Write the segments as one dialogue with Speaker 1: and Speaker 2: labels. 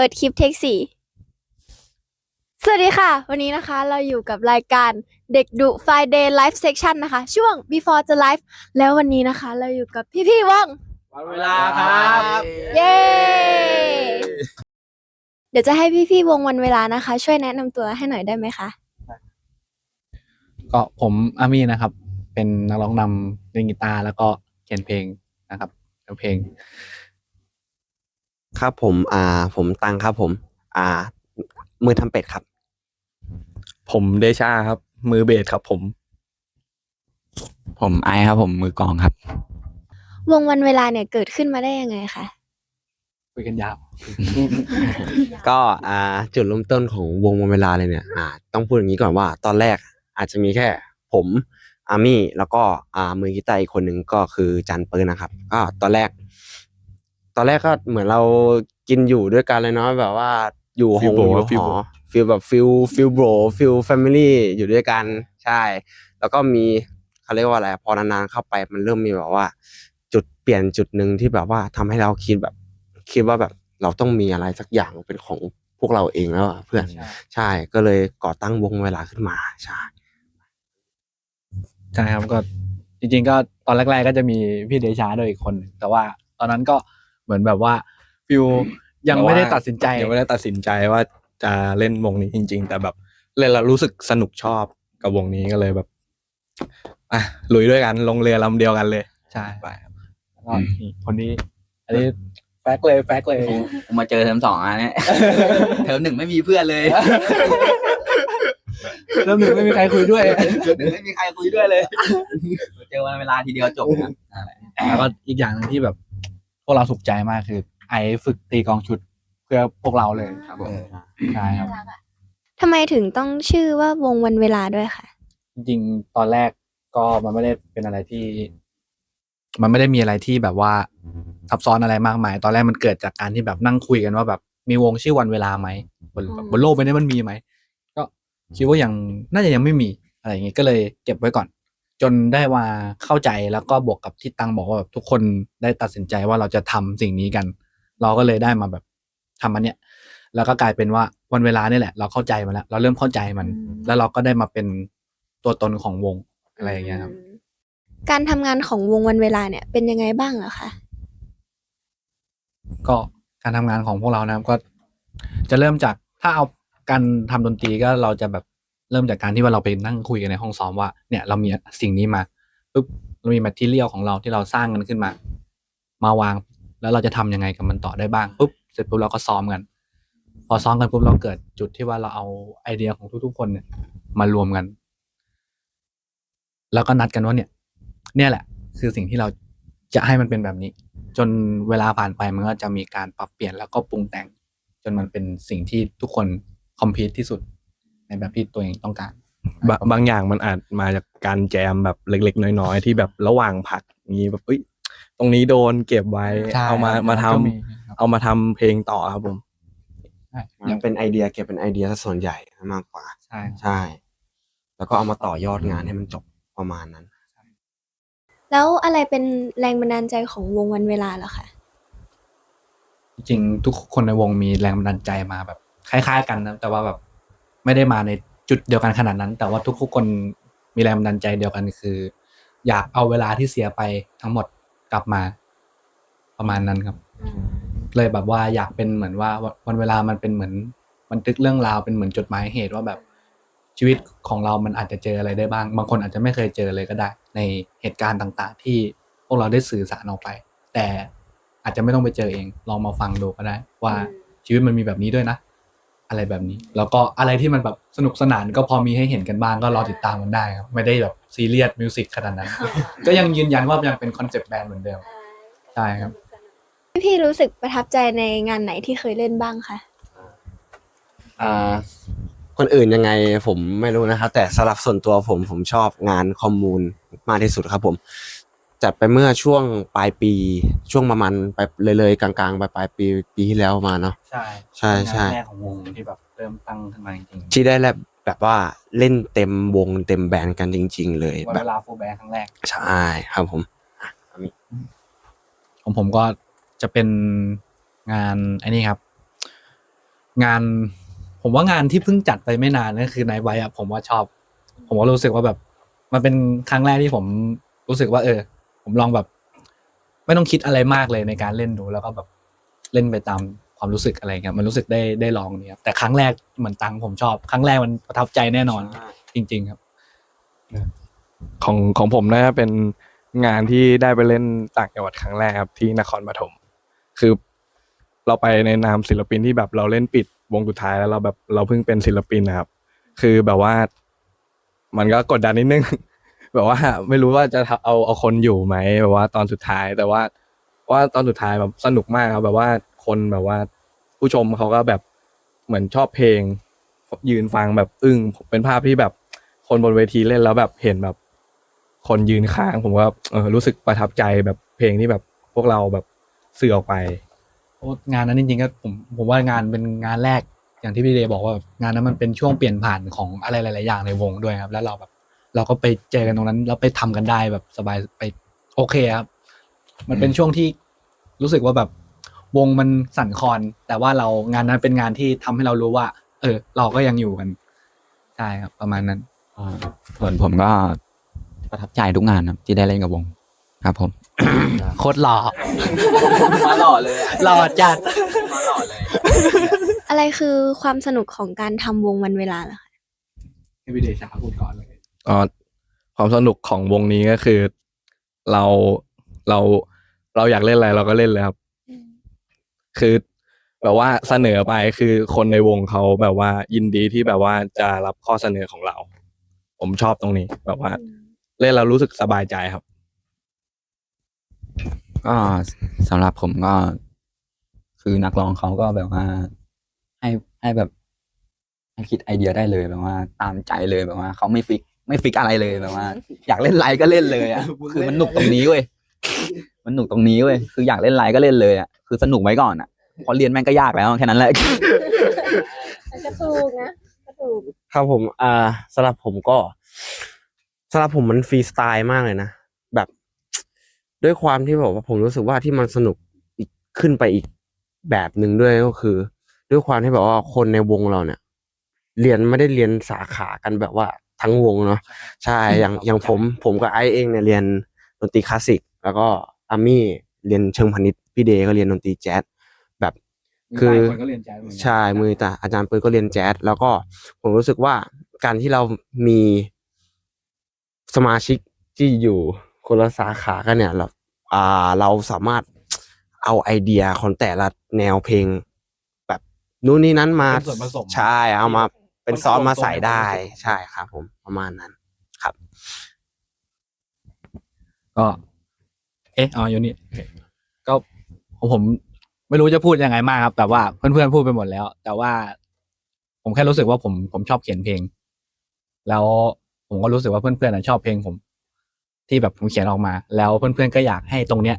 Speaker 1: ปิดคลิปเทคสี่สวัสดีค่ะ วันนี้นะคะเราอยู่กับรายการเด็กดุ Friday Live Section นะคะ ช่วง Before the Live แล้ววันนี้นะคะ เราอยู่กับพี่ๆวง
Speaker 2: วันเวลาครับ
Speaker 1: เย้ เดี๋ยวจะให้พี่ๆวงวันเวลานะคะ ช่วยแนะนำตัวให้หน่อยได้ไหมคะ
Speaker 2: ก็ผมอามี่นะครับ เป็นนักร้องนำเล่นกีตาร์แล้วก็เขียนเพลงนะครับเขียนเพลง
Speaker 3: ครับผม อ่า ผมตังครับผม อ่า มือทำเป็ดครับ
Speaker 4: ผมเดชาครับ มือเบสครับผม
Speaker 5: ผมไอซ์ครับ ผมมือกลองครับ
Speaker 1: วงวันเวลาเนี่ยเกิดขึ้นมาได้ยังไงคะ
Speaker 2: คุยกันยาว
Speaker 3: ก็อ่าจุดเริ่มต้นของวงวันเวลาเลยเนี่ย อ่า ต้องพูดอย่างนี้ก่อนว่า ตอนแรกอาจจะมีแค่ ผมอามี่แล้วก็อ่ามือกีตาร์อีกคนหนึ่งก็คือจันเปิลนะครับก็ตอนแรกต อนแรกก็เหมือนเรากินอยู่ด้วยกันเลยเนาะแบบว่าอยู่ห
Speaker 4: Feel
Speaker 3: ง
Speaker 4: bro
Speaker 3: อยู่
Speaker 4: feel
Speaker 3: หอ
Speaker 4: bro
Speaker 3: ฟิลแบบฟิลฟิลโบรฟิลแฟมิลี่อยู่ด้วยกันใช่ แล้วก็มีเขาเรียกว่าอะไรพอนานๆเข้าไปมันเริ่มมีแบบว่า จุดเปลี่ยนจุดหนึ่งที่แบบว่าทำให้เราคิดแบบคิดว่าแบบเราต้องมีอะไรสักอย่างเป็นของพวกเราเองแล้วอะเพื่อน
Speaker 2: ใช่
Speaker 3: ใช่ก็เลยก่อตั้งวงเวลาขึ้นมาใช่
Speaker 2: ใช่ครับก็จริงๆก็ตอนแรกๆก็จะมีพี่เดชาด้วยอีกคนหนึ่งแต่ว่าตอนนั้นก็ เหมือนแบบว่าฟิลยังไม่ได้ตัดสินใจ
Speaker 4: ยังไม่ได้ตัดสินใจว่าจะเล่นวงนี้จริง ๆ แต่แบบเล่นแล้วรู้สึกสนุกชอบกับวงนี้ก็เลยแบบอะลุยด้วยกันลงเรือลำเดียวกันเลย
Speaker 2: ใช่
Speaker 4: ไปครับ
Speaker 2: แล้วก็นี่คนนี้ อันนี้แฟกเลยแฟกเลย
Speaker 5: ผมมาเจอเทอมสองอะเนี่ยเทอมหนึ่งไม่มีเพื่อนเลย
Speaker 2: เริ่มหนึ่งไม่มีใครคุยด้วย
Speaker 5: เทอมหนึ่งไม่มีใครคุยด้วยเลยมาเจอวันเวลาทีเดียวจบนะนั่นแหละ
Speaker 2: แล้วก็อีกอย่างหนึงที่แบบพ วกเราถูกใจมากคือ ไอฝึกตีกลองชุดเพื่อพวกเราเลย
Speaker 5: ครับผม
Speaker 2: ใช่ครับ
Speaker 1: ทำไมถึงต้องชื่อว่าวงวันเวลาด้วยคะ
Speaker 2: จริงๆตอนแรกก็มันไม่ได้เป็นอะไรที่ มันไม่ได้มีอะไรที่แบบว่าซับซ้อนอะไรมากมาย ตอนแรกมันเกิดจากการที่แบบนั่งคุยกันว่าแบบมีวงชื่อวันเวลาไหมบนบนโลกใบนี้มันมีไหมก็คิดว่ายังน่าจะยังไม่มีอะไรอย่างงี้ก็เลยเก็บไว้ก่อน จนได้มาเข้าใจแล้วก็บวกกับที่ตังบอกว่าแบบทุกคนได้ตัดสินใจว่าเราจะทำสิ่งนี้กัน เราก็เลยได้มาแบบทำอันเนี้ยแล้วก็กลายเป็นว่าวันเวลานี่แหละ เราเข้าใจมันแล้ว เราเริ่มเข้าใจมัน แล้วเราก็ได้มาเป็นตัวตนของวงอะไรอย่างเงี้ยครับ
Speaker 1: การทำงานของวงวันเวลาเนี่ย เป็นยังไงบ้างเหรอคะ
Speaker 2: ก็การทำงานของพวกเรานะครับก็จะเริ่มจากถ้าเอาการทำดนตรีก็เราจะแบบ เริ่มจากการที่ว่าเราไปนั่งคุยกันในห้องซ้อมว่าเนี่ยเรามีสิ่งนี้มาปุ๊บเรามีแมทเทียลของเราที่เราสร้างกันขึ้นมา มาวางแล้วเราจะทำยังไงกับมันต่อได้บ้างปุ๊บเสร็จปุ๊บเราก็ซ้อมกัน พอซ้อมกันปุ๊บเราเกิดจุดที่ว่าเราเอาไอเดียของทุกๆคนเนี่ยมารวมกัน แล้วก็นัดกันว่าเนี่ย เนี่ยแหละ คือสิ่งที่เราจะให้มันเป็นแบบนี้ จนเวลาผ่านไปมันก็จะมีการปรับเปลี่ยนแล้วก็ปรุงแต่ง จนมันเป็นสิ่งที่ทุกคนคอมพลีทที่สุด ในแบบที่ตัวเองต้องการ
Speaker 4: บะบางอย่างมันอาจมาจากการแจมแบบเล็ก ๆ น้อยๆ ที่แบบระหว่างผักมีแบบเอ้ยตรงนี้โดนเก็บไว้
Speaker 2: ใช่
Speaker 4: เอามา
Speaker 2: ครับ
Speaker 4: มาทำ
Speaker 2: ก็มีครับ
Speaker 4: เอามาทำเพลงต่อครับผม
Speaker 2: ใช่
Speaker 3: มันเป็นไอเดียเก็บเป็นไอเดียซะส่วนใหญ่มากกว่า
Speaker 2: ใช่
Speaker 3: ใช่ แล้วก็เอามาต่อยอดงานให้มันจบประมาณนั้น
Speaker 1: แล้วอะไรเป็นแรงบันดาลใจของวงวันเวลาเหรอคะ
Speaker 2: จริงๆทุกคนในวงมีแรงบันดาลใจมาแบบ คล้าย ๆ กันนะแต่ว่าแบบ ไม่ได้มาในจุดเดียวกันขนาดนั้น แต่ว่าทุกๆคนมีแรงบันดาลใจเดียวกันคือ อยากเอาเวลาที่เสียไปทั้งหมดกลับมาประมาณนั้นครับ เลยแบบว่าอยากเป็นเหมือนว่าวันเวลามันเป็นเหมือนบันทึกเรื่องราวเป็นเหมือนจดหมายเหตุว่าแบบชีวิตของเรามันอาจจะเจออะไรได้บ้าง บางคนอาจจะไม่เคยเจอเลยก็ได้ ในเหตุการณ์ต่างๆ ที่พวกเราได้สื่อสารออกไป แต่อาจจะไม่ต้องไปเจอเอง ลองมาฟังดูก็ได้ ว่าชีวิตมันมีแบบนี้ด้วยนะ อะไรแบบนี้ แล้วก็อะไรที่มันแบบสนุกสนานก็พอมีให้เห็นกันบ้างก็รอติดตามกันได้ครับไม่ได้แบบซีเรียสมิวสิกขนาดนั้น ก็ยังยืนยันว่ายังเป็นคอนเซปต์แบรนด์เหมือนเดิมใช่ครับ
Speaker 1: พี่รู้สึกประทับใจในงานไหนที่เคยเล่นบ้างคะ
Speaker 3: อ่าคนอื่นยังไงผมไม่รู้นะครับแต่สำหรับส่วนตัวผมผมชอบงานคอมมูนมากที่สุดครับผม จัดไปเมื่อช่วงปลายปีช่วงประมาณไปเลยๆกลางๆไปปลายปีปีที่แล้วมาเนาะ
Speaker 2: ใช่
Speaker 3: ใช่ใช่
Speaker 2: แรกของวงที่แบบเริ่มตั้งขึ้นมาจริง
Speaker 3: ที่ได้แบบแบบว่าเล่นเต็มวงเต็มแบนด์กันจริง ๆ เลย
Speaker 2: ๆวัน
Speaker 3: แบ
Speaker 2: เว
Speaker 3: บ
Speaker 2: ลาฟูลแบงครั้งแรก
Speaker 3: ใช่ครับผม
Speaker 2: ของผมก็จะเป็นงานไอ้นี่ครับ งาน ผมว่างานที่เพิ่งจัดไปไม่นานนั่นคือไนไวอะผมว่าชอบ ผมว่ารู้สึกว่าแบบ มันเป็นครั้งแรกที่ผมรู้สึกว่า เออ ผมลองแบบ ไม่ต้องคิดอะไรมากเลยในการเล่นดู แล้วก็แบบเล่นไปตามความรู้สึกอะไรเงี้ยมันรู้สึกได้ได้ลองเนี่ยครับแต่ครั้งแรกเหมือนตังผมชอบ ครั้งแรกมันประทับใจแน่นอน จริง ๆครับ
Speaker 4: ของของผมน่าจะเป็นงานที่ได้ไปเล่นต่างจังหวัดครั้งแรกครับที่นครปฐมคือเราไปในนามศิลปินที่แบบเราเล่นปิดวงสุดท้ายแล้วเราแบบเราเพิ่งเป็นศิลปินนะครับ คือแบบว่า มันก็กดดันนิดนึง แบบว่าไม่รู้ว่าจะเอาเอาคนอยู่ไหมแบบว่าตอนสุดท้ายแต่ว่าว่าตอนสุดท้ายแบบสนุกมากครับ แบบว่าคนแบบว่า ผู้ชมเขาก็แบบเหมือนชอบเพลง ยืนฟังแบบอึ้งเป็นภาพที่แบบคนบนเวทีเล่นแล้วแบบเห็นแบบ คนยืนข้างผมว่าเออรู้สึกประทับใจแบบเพลงที่แบบพวกเราแบบสื่อออกไป
Speaker 2: โอ้งานนั้นจริงๆก็ผมผมว่างานเป็นงานแรกอย่างที่พี่เดย์บอกว่าแบบงานนั้นมันเป็นช่วงเปลี่ยนผ่านของอะไรหลาย ๆ อย่างในวงด้วยครับ แล้วเราแบบ เราก็ไปเจอกันตรงนั้นแล้วไปทำกันได้แบบสบายไปโอเคครับ มันเป็นช่วงที่รู้สึกว่าแบบวงมันสั่นคลอน แต่ว่าเรางานนั้นเป็นงานที่ทำให้เรารู้ว่า เออ เราก็ยังอยู่กันใช่ครับ ประมาณนั้น
Speaker 5: อ่าส่วนผมก็ประทับใจทุกงานครับที่ได้เล่นกับวง ครับ ผม
Speaker 2: โคตรหล่อ
Speaker 5: มาหล่อเลย
Speaker 2: หล่อจัด
Speaker 5: มาหล่อเลย
Speaker 1: อะไรคือความสนุกของการทำวงวันเวลาล่ะคะ
Speaker 2: ให้พี่เดชาพูดก่อนเลย
Speaker 4: อ๋อความสนุกของวงนี้ก็คือ เราเราเราอยากเล่นอะไรเราก็เล่นเลยครับ คือแบบว่าเสนอไปคือคนในวงเขาแบบว่ายินดีที่แบบว่าจะรับข้อเสนอของเรา ผมชอบตรงนี้ แบบว่า เล่นแล้วรู้สึกสบายใจครับ
Speaker 5: ก็สำหรับผมก็ คือนักร้องเขาก็แบบว่า ให้ให้แบบให้คิดไอเดียได้เลยแบบว่า ตามใจเลยแบบว่าเขาไม่ฟิก ไม่ฟิกอะไรเลยแบบว่า อยากเล่นไรก็เล่นเลยอะคือมันหนุกตรงนี้เว้ยมันหนุกตรงนี้เว้ยคืออยากเล่นไรก็เล่นเลยอะคือสนุกไว้ก่อนอะพอเรียนแม่งก็ยากแล้วแค่นั้นแหละ
Speaker 1: กระตูกนะกระตูก
Speaker 3: ครับผม อ่าสำหรับผมก็สำหรับผมมันฟรีสไตล์มากเลยนะแบบ ด้วยความที่แบบว่าผมรู้สึกว่าที่มันสนุกอีกขึ้นไปอีกแบบหนึ่งด้วยก็คือ ด้วยความที่แบบว่าคนในวงเราเนี่ยเรียนไม่ได้เรียนสาขากันแบบว่า ทั้งวงเนาะใช่อย่างอย่างผมผมกับไอซ์เองเนี่ยเรียนดนตรีคลาสสิก แล้วก็อามี่เรียนเชิงพาณิชย์พี่เดย์ก็เรียนดนตรีแจ๊สแบบคือ
Speaker 2: คนก็เรียนแจ๊สเหมือนกัน
Speaker 3: ใช่มือแต่อาจารย์ปืนก็เรียนแจ๊สแล้วก็ผมรู้สึกว่าการที่เรามีสมาชิกที่อยู่คนละสาขากันเนี่ยเราอ่าเราสามารถเอาไอเดียของแต่ละแนวเพลง แบบนู่นนี่นั้นมา
Speaker 2: เป็นส่วนผสม
Speaker 3: ใช่เอามา เป็นซอสมาใส่ได้
Speaker 2: ผสม
Speaker 3: ใช่ครับ ผมประมาณนั้นครับ
Speaker 2: ก็ เอ๊ะอ๋ออยู่นี่โอเคก็ของผมไม่รู้จะพูดยังไงมากครับ แต่ว่าเพื่อนๆพูดไปหมดแล้ว แต่ว่า ผมแค่รู้สึกว่าผมผมชอบเขียนเพลง แล้วผมก็รู้สึกว่าเพื่อนๆอะชอบเพลงผม ที่แบบผมเขียนออกมา แล้วเพื่อนๆก็อยากให้ตรงเนี้ย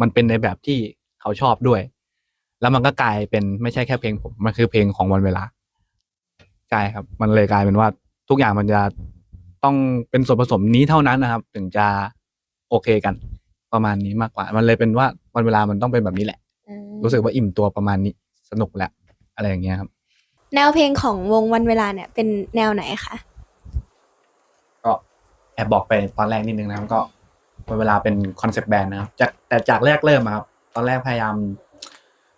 Speaker 2: มันเป็นในแบบที่เขาชอบด้วย แล้วมันก็กลายเป็นไม่ใช่แค่เพลงผมมันคือเพลงของวันเวลา ใช่ครับ มันเลยกลายเป็นว่าทุกอย่างมันจะต้องเป็นส่วนผสมนี้เท่านั้นนะครับ ถึงจะโอเคกัน ประมาณนี้มากกว่า มันเลยเป็นว่าวันเวลามันต้องเป็นแบบนี้แหละ รู้สึกว่าอิ่มตัวประมาณนี้สนุกแล้วอะไรอย่างเงี้ยครับ
Speaker 1: แนวเพลงของวงวันเวลาเนี่ย เป็นแนวไหนคะ
Speaker 2: ก็แอบบอกไปตอนแรกนิดนึงนะครับก็วันเวลาเป็นคอนเซปต์แบรนด์นะครับจากแต่จากแรกเริ่มอะครับ ตอนแรกพยายาม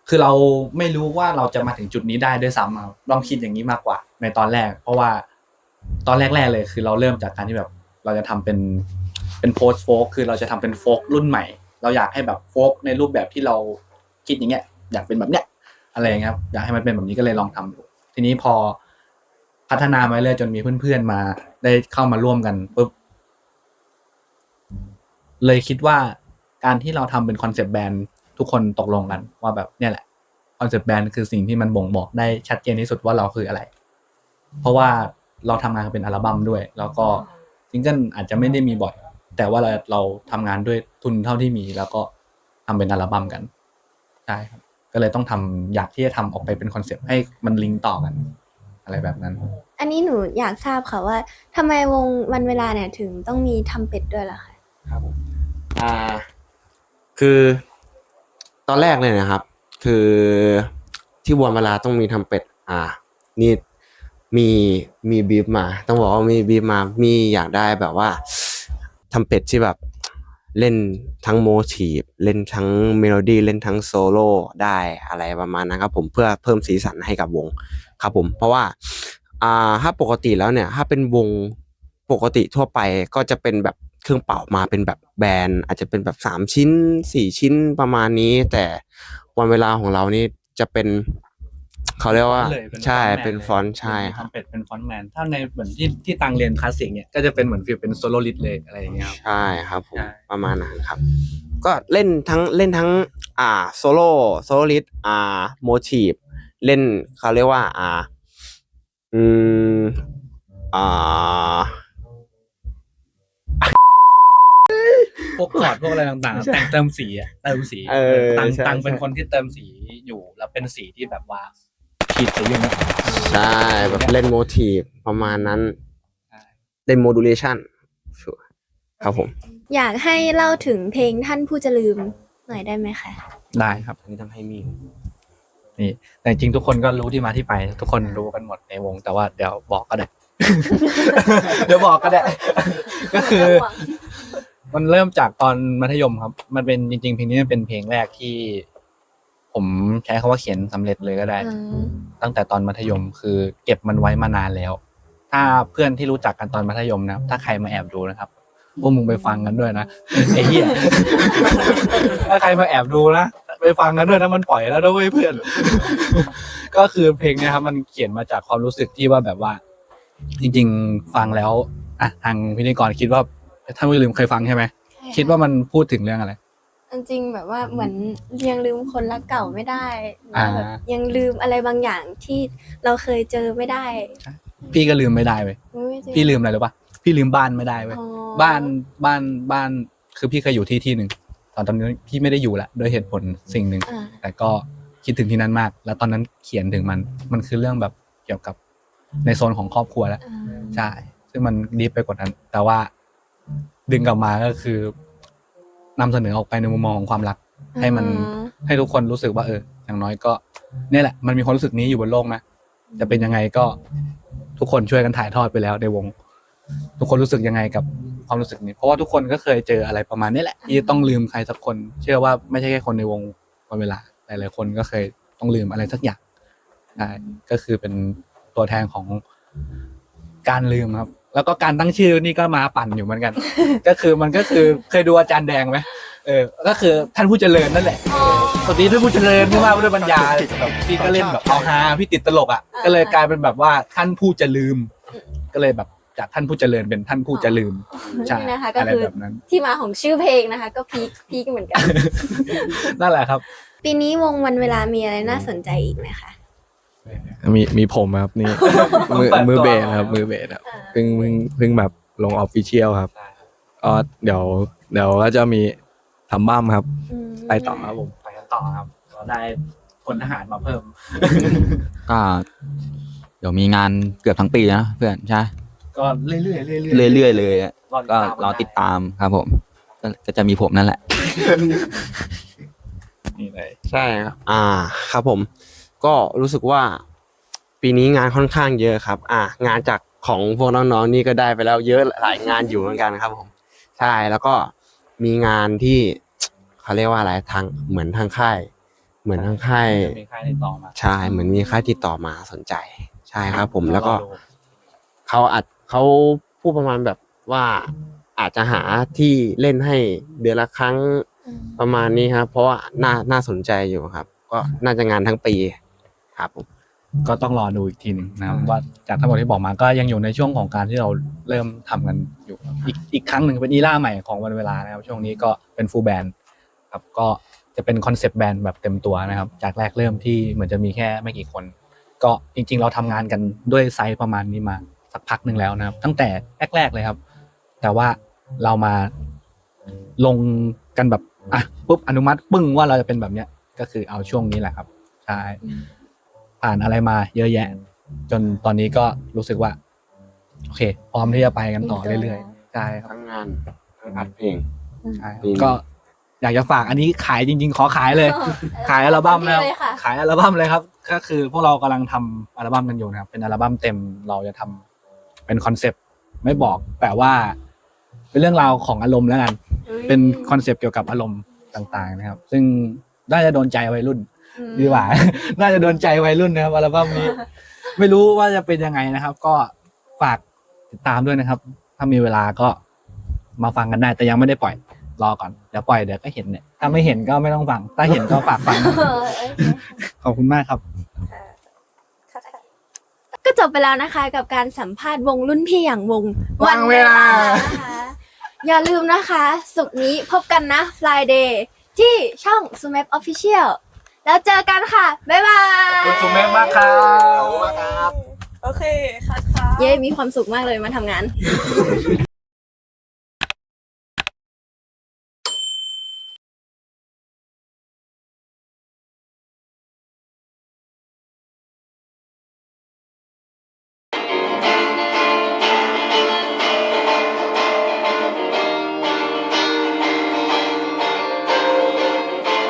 Speaker 2: คือเราไม่รู้ว่าเราจะมาถึงจุดนี้ได้ด้วยซ้ำอะครับลองคิดอย่างนี้มากกว่า ในตอนแรก เพราะว่าตอนแรกๆเลย คือเราเริ่มจากการที่แบบ เราจะทำเป็นเป็นโพสต์โฟกคือเราจะทำเป็นโฟกรุ่นใหม่ เราอยากให้แบบโฟกในรูปแบบที่เราคิดอย่างเงี้ย อยากเป็นแบบเนี้ยอะไรเงี้ยครับอยากให้มันเป็นแบบนี้ก็เลยลองทำดูทีนี้พอพัฒนามาเรื่อยจนมีเพื่อนๆมา ได้เข้ามาร่วมกันปุ๊บเลยคิดว่าการที่เราทำเป็นคอนเซปต์แบรนด์ ทุกคนตกลงกันว่าแบบเนี่ยแหละคอนเซปต์แบรนด์คือสิ่งที่มันบ่งบอกได้ชัดเจนที่สุดว่าเราคืออะไร เพราะว่าเราทำงานกันเป็นอัลบั้มด้วย แล้วก็ซิงเกิลอาจจะไม่ได้มีบ่อย แต่ว่าเราเราทำงานด้วยทุนเท่าที่มี แล้วก็ทำเป็นอัลบั้มกันใช่ครับก็เลยต้องทำอยากที่จะทำออกไปเป็นคอนเซปต์ให้มันลิงก์ต่อกัน อะไรแบบนั้น
Speaker 1: อันนี้หนูอยากทราบค่ะว่าทำไมวงวันเวลาเนี่ยถึงต้องมีทำเป็ดด้วยล่ะคะ
Speaker 3: อ่า คือ ตอนแรกเลยนะครับ คือที่วันเวลาต้องมีทำเป็ด อ่า นี่มีมีบีฟมา ต้องบอกว่ามีบีฟมา มีอยากได้แบบว่าทำเป็ดที่แบบเล่นทั้งโมทีฟเล่นทั้งเมโลดี้เล่นทั้งโซโล่ได้อะไรประมาณนั้นครับผมเพื่อเพิ่มสีสันให้กับวงครับผม เพราะว่าอ่าถ้าปกติแล้วเนี่ย ถ้าเป็นวงปกติทั่วไปก็จะเป็นแบบ เครื่องเป่ามาเป็นแบบแบรนด์อาจจะเป็นแบบสามชิ้นสี่ชิ้นประมาณนี้ แต่วันเวลาของเรานี่จะเป็นเขาเรียกว่า
Speaker 2: เลยเป็น
Speaker 3: ใช่
Speaker 2: ฟอนต์แมน
Speaker 3: เป็นฟอนต์
Speaker 2: เลย
Speaker 3: ใช่ครับ
Speaker 2: ทำเป็ดเป็นฟอนต์แมนถ้าในเหมือนที่ที่ตังเรียนคลาสสิกเนี่ยก็จะเป็นเหมือนฟิลเป็นโซโลลิสเลยอะไรอย่างเงี้ยครับ
Speaker 3: ใช่ครับผม
Speaker 2: ใช่
Speaker 3: ประมาณนั้นครับ ก็เล่นทั้งเล่นทั้งอ่าโซโล่โซโลลิสอ่าโมทีฟเล่นเขาเรียกว่า อ่า อืมอ่า
Speaker 2: พวกคอร์ดพวกอะไรต่างๆ แต่งเติมสีอะเติมสี
Speaker 3: เออ
Speaker 2: ตัง
Speaker 3: ใช่
Speaker 2: ตังเป็น
Speaker 3: ใช่
Speaker 2: คนที่เติมสีอยู่ แล้วเป็นสีที่แบบว่าขีดสีอยู่นะ
Speaker 3: ใช่แบบเล่นโมทีฟประมาณนั้น
Speaker 2: ใช่
Speaker 3: เล่นโมดูเลชันครับผม
Speaker 1: อยากให้เล่าถึงเพลงท่านผู้จะลืมหน่อยได้ไหมคะ
Speaker 2: ได้ครับ
Speaker 3: อันนี้ต้องให้มี
Speaker 2: นี่แต่จริงๆทุกคนก็รู้ที่มาที่ไป ทุกคนรู้กันหมดในวง แต่ว่าเดี๋ยวบอกก็ได้ เดี๋ยวบอกก็ได้ ก็คือ มันเริ่มจากตอนมัธยมครับ มันเป็นจริงๆเพลงนี้มันเป็นเพลงแรกที่ ผมใช้คาว่าเขียนสำเร็จเลยก็ได้
Speaker 1: อืม
Speaker 2: ตั้งแต่ตอนมัธยมคือเก็บมันไว้มานานแล้ว ถ้าเพื่อนที่รู้จักกันตอนมัธยมนะครับถ้าใครมาแอบดูนะครับพวกมึงไปฟังกันด้วยนะไอ้เหี้ยถ้าใครมาแอบดูนะไปฟังกันด้วยนะมันปล่อยแล้วด้วยเพื่อน ก็คือเพลงเนี้ยครับมันเขียนมาจากความรู้สึกที่ว่าแบบว่า จริง ๆ ฟังแล้วอะทางพิธีกรคิดว่า ท่านผู้ลืมเคยฟังใช่ไหมคิดว่ามันพูดถึงเรื่องอะไร
Speaker 1: จริงๆแบบว่าเหมือนยังลืมคนรักเก่าไม่ได้หรือ
Speaker 2: อ่า
Speaker 1: ว่าแบบยังลืมอะไรบางอย่างที่เราเคยเจอไม่ได้
Speaker 2: พี่ก็ลืมไม่ได้เว้ย
Speaker 1: ไม่เจอ
Speaker 2: พี่ลืมอะไรหรือปะพี่ลืมบ้านไม่ได้เว้ย
Speaker 1: อ๋อ
Speaker 2: บ้านบ้านบ้านคือพี่เคยอยู่ที่ที่หนึ่งตอนตอนนี้พี่ไม่ได้อยู่ละโดยเหตุผลสิ่งหนึ่ง
Speaker 1: อ่า
Speaker 2: แต่ก็คิดถึงที่นั้นมาก แล้วตอนนั้นเขียนถึงมัน มันคือเรื่องแบบเกี่ยวกับในโซนของครอบครัวแล้ว
Speaker 1: อ่า
Speaker 2: ใช่ซึ่งมันดีไปกว่านั้น แต่ว่า ดึงกลับมาก็คือนำเสนอออกไปในมุมมองของความรัก ให้มัน
Speaker 1: อ่า
Speaker 2: ให้ทุกคนรู้สึกว่าเออ อย่างน้อยก็เนี่ยแหละ มันมีความรู้สึกนี้อยู่บนโลกนะจะเป็นยังไงก็ทุกคนช่วยกันถ่ายทอดไปแล้วในวง ทุกคนรู้สึกยังไงกับความรู้สึกนี้ เพราะว่าทุกคนก็เคยเจออะไรประมาณนี้แหละที่ต้องลืมใครสักคน เชื่อว่าไม่ใช่แค่คนในวงวันเวลาหลายๆคนก็เคยต้องลืมอะไรสักอย่างใช่ก็คือเป็นตัวแทนของการลืมครับ แล้วก็การตั้งชื่อนี่ก็มาปั่นอยู่เหมือนกัน ก็คือมันก็คือเคยดูอาจารย์แดงไหมเออ ก็คือท่านผู้เจริญนั่นแหละ
Speaker 1: อ๋อ
Speaker 2: สวัสดีท่านผู้เจริญที่มาด้วยปัญญาแบบพี่ก็เล่นแบบเอาฮาพี่ติดตลกอะ
Speaker 1: อ่า
Speaker 2: ก็เลยกลายเป็นแบบว่าท่านผู้จะลืม ก็เลยแบบจากท่านผู้เจริญเป็นท่านผู้จะลืมใช่
Speaker 1: นี่นะคะก็
Speaker 2: อะไร
Speaker 1: คือ
Speaker 2: แบบนั้น
Speaker 1: ที่มาของชื่อเพลงนะคะ ก็พีคพีคเหมือนกัน
Speaker 2: นั่นแหละครับ
Speaker 1: ปีนี้วงวันเวลามีอะไรน่าสนใจอีกไหมคะ
Speaker 4: มีมีผมครับนี่ มือ
Speaker 2: เปิดตัว
Speaker 4: มือเบสครับ มือเบสครับ
Speaker 1: อ่า
Speaker 4: เพิ่งเพิ่งเพิ่งแบบลงออฟฟิเชียลครับก็เดี๋ยว เดี๋ยวก็จะมีทำบ้ามครับ
Speaker 1: อืม
Speaker 4: ไปต่อครับผม
Speaker 2: ไปกันต่อครับเราได้พลทหารมาเพิ่ม
Speaker 5: ก็เดี๋ยวมีงานเกือบทั้งปีนะเพื่อนใช่
Speaker 2: ก็เรื่อยๆเรื่อยๆ
Speaker 5: เรื่อยๆเลยอะ
Speaker 2: รอติด
Speaker 5: ก็
Speaker 2: ตาม
Speaker 5: รอติดตามครับผมก็ก็จะมีผมนั่นแหละ
Speaker 2: นี่เลย
Speaker 3: ใช่ครับ อ่า ครับผม ก็รู้สึกว่าปีนี้งานค่อนข้างเยอะครับ อ่างานจากของพวกน้องๆนี่ก็ได้ไปแล้วเยอะหลายงานอยู่เหมือนกันครับผม ใช่แล้วก็มีงานที่เขาเรียกว่าอะไรทางเหมือนทางค่าย เหมือนทางค่าย
Speaker 2: มีค่ายติดต่อมา
Speaker 3: ใช่เหมือนมีค่ายติดต่อมาสนใจ ใช่ครับ ผมแล้วก็
Speaker 2: รอดู
Speaker 3: เขาอาจเขาพูดประมาณแบบว่าอาจจะหาที่เล่นให้เดือนละครั้ง
Speaker 1: อืม
Speaker 3: ประมาณนี้ครับ เพราะว่าน่าน่าสนใจอยู่ครับ ก็น่าจะงานทั้งปี ครับผม
Speaker 2: ก็ต้องรอดูอีกทีหนึ่งนะครับว่าจากทั้งหมดที่บอกมาก็ยังอยู่ในช่วงของการที่เราเริ่มทำกันอยู่ อีกอีกครั้งหนึ่งเป็นอีล่าใหม่ของวันเวลานะครับ ช่วงนี้ก็เป็นฟูลแบนด์ครับก็จะเป็นคอนเซปต์แบนด์แบบเต็มตัวนะครับ จากแรกเริ่มที่เหมือนจะมีแค่ไม่กี่คน ก็จริง ๆ เราทำงานกันด้วยไซส์ประมาณนี้มาสักพักหนึ่งแล้วนะครับ ตั้งแต่แรกๆเลยครับ แต่ว่าเรามาลงกันแบบอะปุ๊บอนุมัติปึ้งว่าเราจะเป็นแบบเนี้ยก็คือเอาช่วงนี้แหละครับใช่ ผ่านอะไรมาเยอะแยะ จนตอนนี้ก็รู้สึกว่า โอเค พร้อมที่จะไปกันต่อเรื่อยๆใช่ครับ
Speaker 3: ทั้งงานทั้งอัดเพลง
Speaker 2: ใช่ครับ
Speaker 3: ปีนี้
Speaker 2: ก็อยากจะฝากอันนี้ขายจริง ๆ ขอขายเลย ขายอัลบั้มนะครับ
Speaker 1: ดีเลยค่ะ
Speaker 2: ขายอัลบั้มเลยครับ ก็คือพวกเรากำลังทำอัลบั้มกันอยู่นะครับ เป็นอัลบั้มเต็มเราจะทำเป็นคอนเซปต์ไม่บอกแต่ว่า เป็นเรื่องราวของอารมณ์แล้วกัน เป็นคอนเซปต์เกี่ยวกับอารมณ์ต่างๆนะครับ ซึ่งน่าจะโดนใจวัยรุ่น
Speaker 1: อืม
Speaker 2: ดีกว่า น่าจะโดนใจวัยรุ่นนะครับอัลบั้มนี้ ไม่รู้ว่าจะเป็นยังไงนะครับ ก็ฝากติดตามด้วยนะครับ ถ้ามีเวลาก็มาฟังกันได้ แต่ยังไม่ได้ปล่อยรอก่อนเดี๋ยวปล่อยเดี๋ยวก็เห็นเนี่ยถ้าไม่เห็นก็ไม่ต้องฟัง ถ้าเห็นก็ฝากฟัง
Speaker 1: เออโอเค
Speaker 2: ขอบคุณมากครับ
Speaker 1: ก็จบไปแล้วนะคะ กับการสัมภาษณ์วงรุ่นพี่อย่างวง
Speaker 2: วางเวลา
Speaker 1: นะคะอย่าลืมนะคะ สุกร์นี้พบกันนะ Friday ที่ช่อง s m a p Official แล้วเจอกันค่ะ บ๊ายบาย
Speaker 2: ขอบคุณสุเมฆมากครับ
Speaker 6: โอเคค่ะค่ะ
Speaker 1: เย้ มีความสุขมากเลยมาทำงาน